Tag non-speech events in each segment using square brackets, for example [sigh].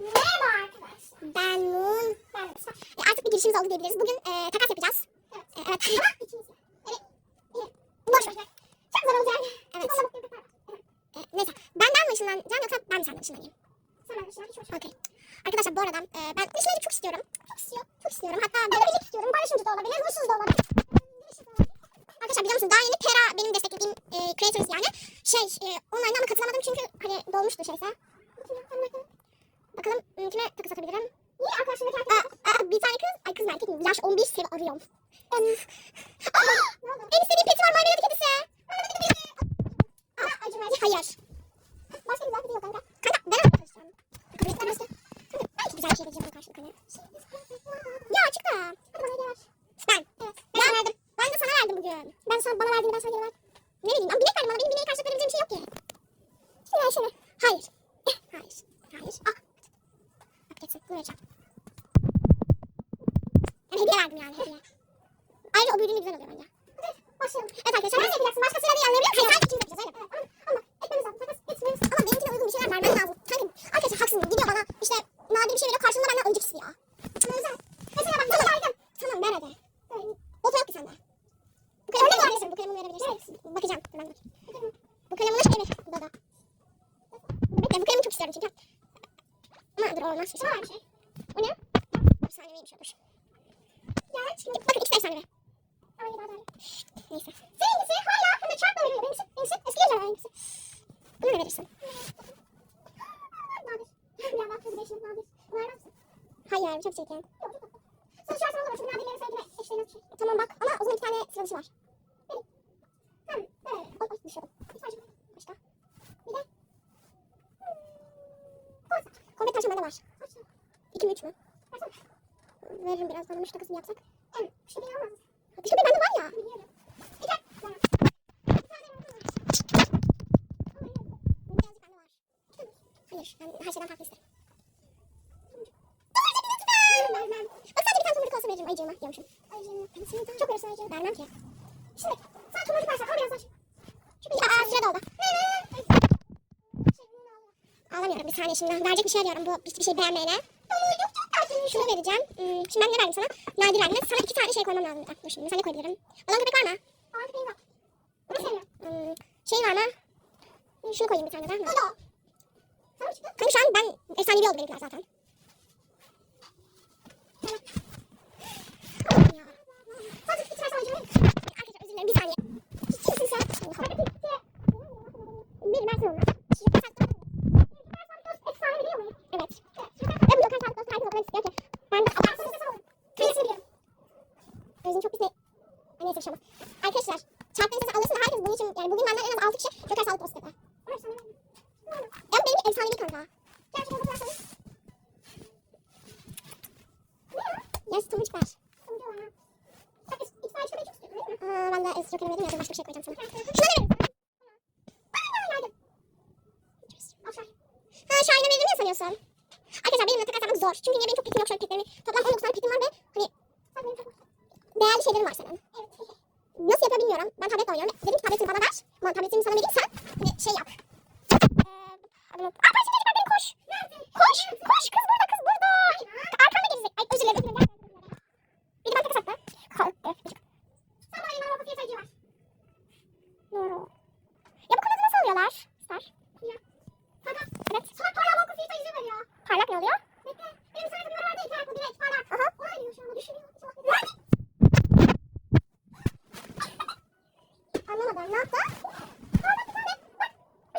Merhaba arkadaşlar. Ben Moon. Ben Musa. E, artık bir girişimiz oldu diyebiliriz. Bugün e, takas yapacağız. Evet. E, evet. Ama ikimiz. Evet. Evet. Boş ver. Çok zor olacak. Evet. E, neyse. Benden mi ışınlanacağım yoksa ben mi senden ışınlanayım? Sen benden ışınlan. Hiç hoş. Okey. Arkadaşlar bu arada e, ben ışınlanıcı çok istiyorum. Çok istiyor. Çok istiyorum. Hatta böyle istiyorum. Barışımcı da olabilir. Huysuz da olabilir. Arkadaşlar biliyor musunuz daha yeni Pera benim desteklediğim e, creators yani şey e, online ama katılamadım çünkü hani dolmuştu şeyse. Bakalım ım, kime takas atabilirim? Niye arkadaşlarına aa, aa, bir tane kız, ay kız mı erkek mi? Yaş 11 sevi arıyorum. Um, aa, en istediğim peti var maymunun kedisi. Aa, acı verdi. Hayır. Başka güzel peti yok kanka. Kanka ben arkadaşım. Kanka ben Kanka belki güzel bir şey diyeceğim karşılık hani. Ya çıktı. Hadi bana gel. Ben. Evet. Ben sana verdim. Ben de sana verdim bugün. Ben sana bana verdiğini ben sana geri ver. Ne bileyim. Ama binek verdim bana. Benim bineğe karşılık verebileceğim bir şey yok ki. Şimdi ver şimdi. Hayır. Eh, [laughs] Hayır. Hayır. Ah. Bak geçsin. Bunu vereceğim. Yani hediye verdim yani hediye. Ayrıca o büyüdüğünde güzel oluyor bence. Başlayalım. Evet arkadaşlar. Nasıl yapacaksın? Başkasıyla değil anlayabiliyor musun? Hayır. Sadece ikimiz yapacağız öyle. Ama, ama etmemiz lazım. Takas etmemiz. Ama benimkine uygun bir şeyler vermen lazım. Kanka arkadaşlar haksızım. Gidiyor bana işte nadir bir şey veriyor. Karşılığında benden öncek istiyor. Güzel. Mesela bak. Tamam verdim. Tamam ver hadi. Oto yok ki sende. Bu kalemi verebilirsin. Bu kalemi verebilirsin. Bakacağım. Dur ben de bakayım. Bu kalemin şey mi? Bu da. Bekle bu istiyorum çünkü. Ama dur olmaz. Şimdi var bir şey. O ne? Efsaneviymiş o dur. Ya şimdi bakın ikisi efsanevi. Ay daha daha. Neyse. Seninkisi hala de çarpma veriyor. Benimkisi, benimkisi eski yazar benimkisi. Bunu ne verirsin? Nadir. Ya bak kız beşini nadir. Bunlar nasıl? Hayır çok çirkin. Sana da bak. Çünkü nadirlerin sevgili eşlerine. Tamam bak ama o zaman iki tane sıra dışı var. Benim. Tamam. Evet. Ay ay düşüyorum. Bir tane başka. Bir de. Hmm. Konfet taşım bende var. İki mi üç mü? Veririm biraz bana müşteri kısmı yapsak. Evet. Müşteri almaz. Müşteri bende var ya. Biliyorum. Bir. Hayır. Ben her şeyden farklı isterim. Vermem. Bak sadece bir tane tomurcuk olsa veririm seni daha çok verirsin ayıcığıma. Vermem ki. Şimdi sen tomurcuk versen ama biraz aç. Çünkü Aa süre doldu. Ağlamıyorum bir saniye şimdi. Verecek bir şey arıyorum bu hiçbir şey beğenmeyene. Şunu vereceğim. Hmm, şimdi ben ne verdim sana? Nadir verdim. Sana iki tane şey koymam lazım. Bak dur şimdi. Ne koyabilirim? Balon köpek var mı? Balon köpeğim. Bunu seviyorum. Hmm, şey var mı? Hmm, Şunu koyayım bir tane daha. O da o. Kanka şu an ben efsanevi oldu benimkiler zaten. Arkadaşlar özür dilerim bir saniye. Kimsin sen? Bir versin onu. Evet. Ve bu lokal sağlık dostlar herkes okumak istiyor ki. Ben de Kıyasını biliyorum. Özün çok bizi... Ay neyse bir şey olmaz. Arkadaşlar çarpma listesi alırsın da herkes bunun için yani bugün benden en az 6 kişi lokal sağlık dostu dedi. Ya benim efsanevi kanka. Gerçekten bu kadar Yes, tomurcuk ver. Aa, ben de es joker verdim ya başka bir şey koyacağım sana. Şuna ne verirsin? Ha Şahin'e verir mi sanıyorsun? Arkadaşlar benimle takas yapmak zor. Çünkü niye benim çok petim yok şöyle petlerimi. Toplam 19 tane petim var ve hani değerli şeylerim var senin. Nasıl yapıyor bilmiyorum. Ben tabletle oynuyorum. Dedim ki tabletini bana ver. Ama tabletini sana vereyim sen. Hani şey yap. Eee... adını- Aa Paris'in çocuklar benim koş. Koş. Koş kız burada kız burada. Arkanda gelecek. Ay özür dilerim. özür dilerim. Bir de ben takas attım. Korktu. Sen bana yanına bakıp yeteceği var. Doğru. Ya bu kanadı nasıl alıyorlar? Star. Ya. Evet. Sana parlak okul fiyatı yüzü veriyor. Parlak ne oluyor? Bekle. Benim sana bir var değil. Bu direkt parlak. Aha. O ne diyor şu anda? Düşünüyor. Anlamadım. Ne yaptı? Parlak bir tane. Bak.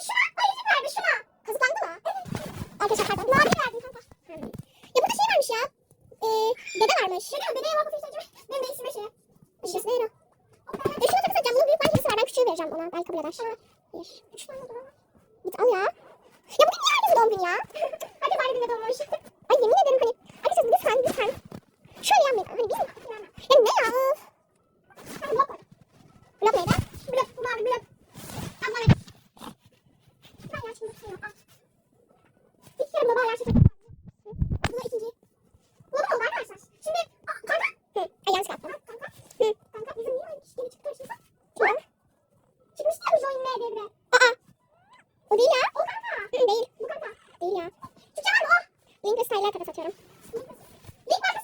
Şuna. Ay yüzük verdi şuna. Kazıklandı mı? Evet. Arkadaşlar pardon. Nadir verdim kanka. Hmm. Ya burada şey varmış ya. Ee, dede varmış. Dede mi? Dedeye bakıp fiyatı Benim de isime şey. Şurası ne o? E şuna takas edeceğim. Bunun büyük belgesi var. Ben küçüğü vereceğim ona. Belki kabul eder. Bir. Üç tane daha. Git al ya. Ya bugün niye herkesin doğum günü ya? Herkes aynı günde doğmuş. Ay yemin ederim hani. Arkadaşlar lütfen lütfen. Şöyle yapmayın. Hani bizim. Ya ne ya? Hadi blok koy. Blok neydi? Blok. Mavi blok. Ama evet. Ben ya şimdi şey yok. İki kere baba ya şimdi. Bu da ikinci. Bu da oldu arkadaşlar. Şimdi. Aa, kanka. Hı. Ay yanlış kaptım. Kanka. Hı. Kanka bizim niye aynı kişi çıktı şimdi? Kim? Çıkmıştı ya join ne diye bire. Aa. O değil ya. O kanka. Hı, değil. Bu kanka. Değil ya. Şu Kemal o. Link ve style'lar takas atıyorum. Link var mı?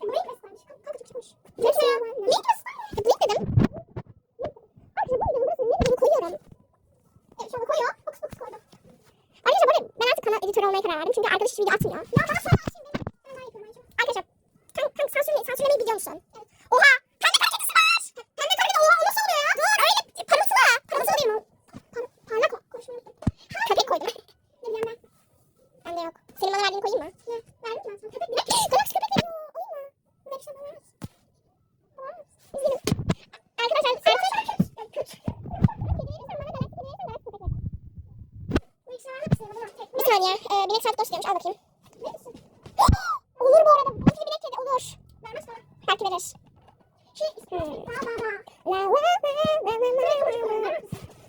Bu link ve style'mış. Kanka çok çıkmış. Link ya. Link ve style. Link dedim. Arkadaşlar bu videonun burasını link koyuyorum. Evet şu anda koyuyor. Fokus fokus koydum. Arkadaşlar bu arada ben artık kanal editörü olmaya karar verdim. Çünkü arkadaş hiç video atmıyor. Ya bana sonra atayım benim. Ben daha yapıyorum ayrıca. Arkadaşlar kanka, kanka sansürle, sansürlemeyi biliyor musun? Evet. Oha! Pembe kara kedisi var! Pembe kara kedi oha o nasıl oluyor ya? Dur öyle parıltılı. Parıltılı değil mi o? Par parlak o. Konuşmayı unuttum. Köpek koydum. Ne bileyim ben. Bende yok. Senin bana verdiğini koyayım mı? Ne? Verdim ben sana. Köpek mi? Galax köpek veriyor. Olayım mı? Bu da bir şey bana ver. Tamam mı? Üzgünüm. Arkadaşlar arkadaşlar kötü. Kedi verirsen bana Galax kedi verirsen Galax köpek ver. Bu ikisi var mı? Bir saniye. Ee, bilek saat gösteriyormuş. Al bakayım. olur bu arada. Bakın bilek kedi olur. Vermez bana. Belki verir. Şey istiyorum. La la la la la la la la.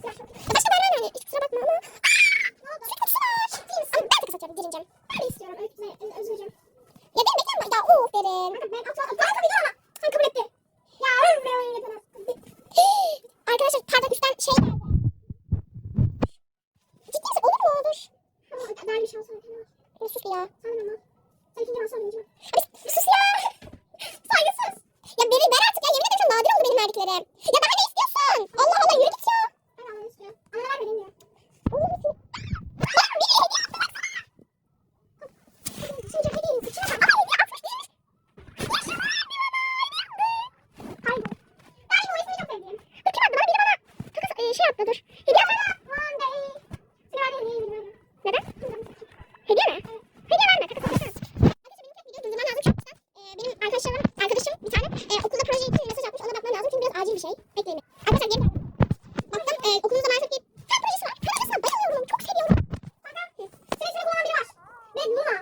Başka ben yani. Hiç kusura bakma ama. Süt kutusu var. Ama ben takas atıyorum. Dirincim. Ben de istiyorum. Özgürcüm. Ya benim bekliyorum. Ya of dedim. Ben. Ben kabul ediyorum ama. Sen kabul ettin. Ya öyle öyle yapamaz. Arkadaşlar pardon üstten şey geldi. Ciddi misin? Olur mu? Olur. Ama bir şey olsa. Ya sus bir ya. Sana ama. Sen ikinci olsa birinci. Saygısız. Ya beni ver artık ya. Yemin ederim nadir oldu benim verdiklerim. Ya daha ne istiyorsun? Allah Allah yürü git ya. Ben almayı istiyorum. Ama ver benim diyor. Olur musun? Bana biri hediye attı baksana. Sen çok hediyeyin. Sıçına bak. Aa hediye atmış değilmiş. Yaşa lan bir bana. Hayır. Ben bu ismini çok sevdim. Dur kim attı bana? Biri bana takas e, şey attı dur. Hediye attı. Aman be. Seni verdiğin hediyeyi bilmiyorum. Neden? Hediye mi? Hediye verme. Takas atsana. Arkadaşlar benim tek video durdurmam lazım çünkü sen, e, benim arkadaşlarım, arkadaşım bir tane e, okulda proje için mesaj atmış ona bakmam lazım çünkü biraz acil bir şey. Bekleyin. Arkadaşlar geri geldim. Baktım e, okulumuzda maalesef bir fen projesi var. Fen projesine bayılıyorum. Çok seviyorum. Kanka senin ismini kullanan biri var. Ben Luna.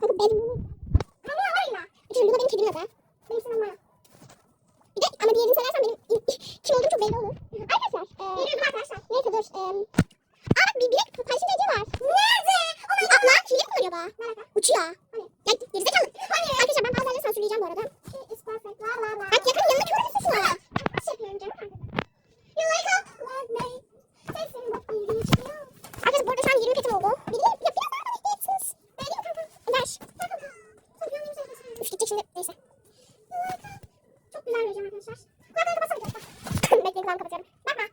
Kanka ben Luna. Ben Luna var illa. Çünkü Luna benim kedimin adı. Benim ismim Luna. Bir de ama diğerini söylersem benim kim olduğum çok belli olur. Arkadaşlar. E, Biliyordum arkadaşlar. Neyse dur. E, Aa bak bir bilek paylaşım aracı var. Nerede? Aa lan hile kullanıyor bu. Nerede? Uçuyor. Hani? Ya gerizekalı. Hani? Arkadaşlar ben bazılarını sansürleyeceğim bu arada. It's perfect. La la la. Bak yakın yanına kör ediyorsun şuna. Nasıl yapıyorum canım? You like it? Love me. Sesin bak ilgimi çekiyor. Arkadaşlar bu arada şu an 20 petim oldu. Bir de ya biraz daha bana ihtiyaçsınız. Vereyim mi kanka? Ver. Üf gidecek şimdi. Neyse. Çok güzel vereceğim arkadaşlar. Kulağını kapatsana. Bekleyin kulağımı kapatıyorum. Bakma.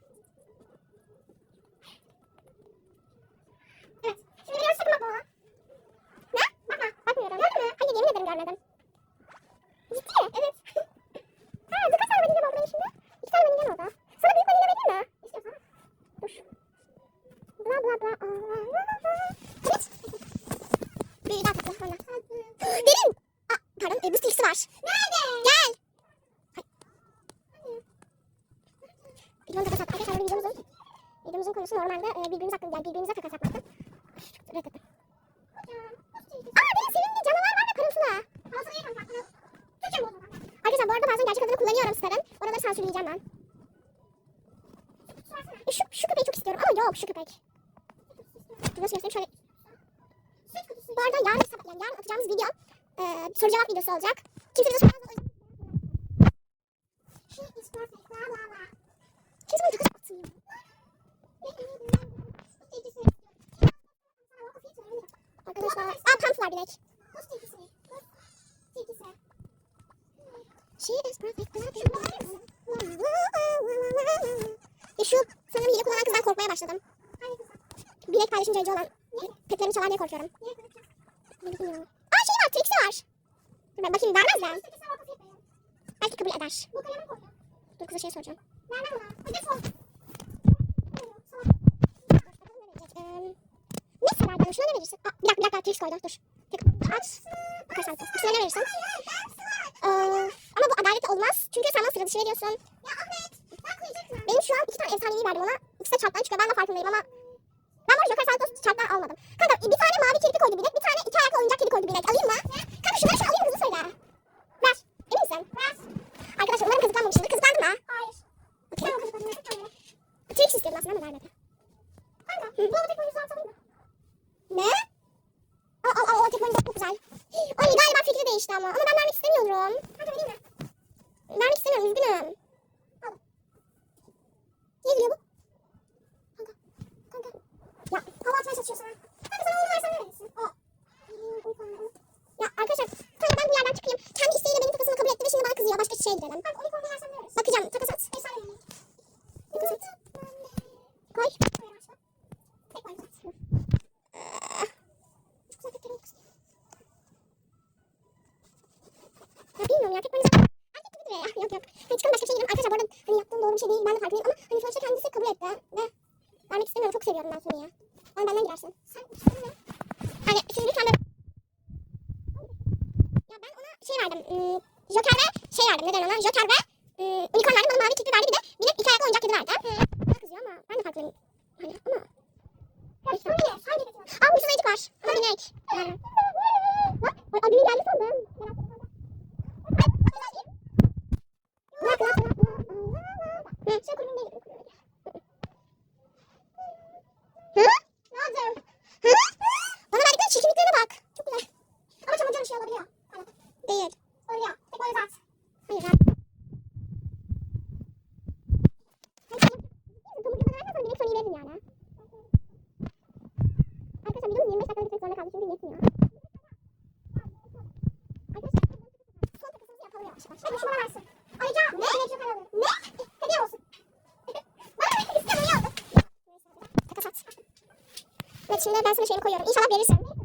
Evet. Şimdi biraz sakın bakma ona. Ne? Bakma. Bakmıyorum. Gördün mü? Hayır yemin ederim görmedim. Ciddi mi? Evet. ha dur kaç tane vanilya oldu benim şimdi? İki tane vanilya oldu. Sana büyük vanilya vereyim mi? İstiyorsan. Dur. Bla bla bla. Evet. Bir daha katla. Valla. Derin. Aa, pardon. E, buz tilkisi var. Nerede? Gel. Hay. Bilmem takas at. Arkadaşlar bu videomuzun videomuzun konusu normalde e, birbirimiz hakkında yani birbirimize takas atmaktı. Reddettim. Aa benim sevimli canavar var ve parıltılı. Arkadaşlar bu arada bazen gerçek adını kullanıyorum Star'ın. Oraları sansürleyeceğim ben. E, şu, şu köpeği çok istiyorum ama yok şu köpek. Dur nasıl göstereyim şöyle. Bu arada yarın, yani yarın atacağımız video e, soru cevap videosu olacak. Kimse bize sormaz. o yüzden- Kimse bana takas atsın ya. Arkadaşlar. Aa pump var bilek. She is perfect. Ya şu sanırım hile kullanan kızdan korkmaya başladım. Bilek paylaşınca acı olan petlerimi çalar diye korkuyorum. Aa şey var, Trixie var. Dur ben bakayım vermezler. Belki kabul eder. Dur kıza şey soracağım. Eee, Bana? Şuna ne verirsin? Aa, bir dakika bir dakika Trix koydu. Dur. Tek aç. Tane? İkisine ne verirsin? Ee, ama bu adalet olmaz. Çünkü sen bana sıra dışı veriyorsun. Ya Ahmet, Benim şu an iki tane efsanevi verdim ona. İkisi de çarptan çıkıyor. Ben de farkındayım ama ben arada Joker Santos çarptan almadım. Kanka bir tane mavi kirpi koydu bir iki ayaklı oyuncak kedi koydu bilek. Alayım mı? Kanka şunları şey alayım mı? Hızlı söyle. Ver. Emin misin? Ver. Arkadaşlar umarım kazıklanmamışızdır. Kazıklandın mı? Hayır. Okey. Trix istiyordum aslında ama vermedi. Kanka bu arada tek boyunca atalım mı? Ne? Al al al o tek boyunca çok güzel. Ay galiba fikri değişti ama. Ama ben vermek istemiyorum. Kanka vereyim mi? Vermek istemiyorum üzgünüm. şey yaptım. Hani çıkalım başka bir şey yiyelim. Arkadaşlar bu arada hani yaptığım doğru bir şey değil. Ben de farkındayım ama hani sonuçta kendisi kabul etti. Ve vermek istemiyorum. Çok seviyorum ben seni ya. Bana benden girersin. Sen istemiyorum. Yani siz lütfen böyle... Ya ben ona şey verdim. Iı, Joker ve şey verdim. Neden ona? Joker ve ıı, unicorn verdim. Bana mavi kitli verdi. Bir de bir de iki ayaklı oyuncak kedi verdi. Hı. Bana kızıyor ama ben de farkındayım. Hani ama... Ya şu ne? Hangi kedi? Aa ucuz ayıcık var. Hadi ne? Bak. Abimi geldi sandım. Merak etme. Hadi şu bana versin. Ayrıca ne? Ne? Çok aradım. Ne? Hediye olsun. [laughs] bana vermek istiyorum iyi oldu. Takas at. Evet şimdi ben sana şeyini koyuyorum. İnşallah verirsin.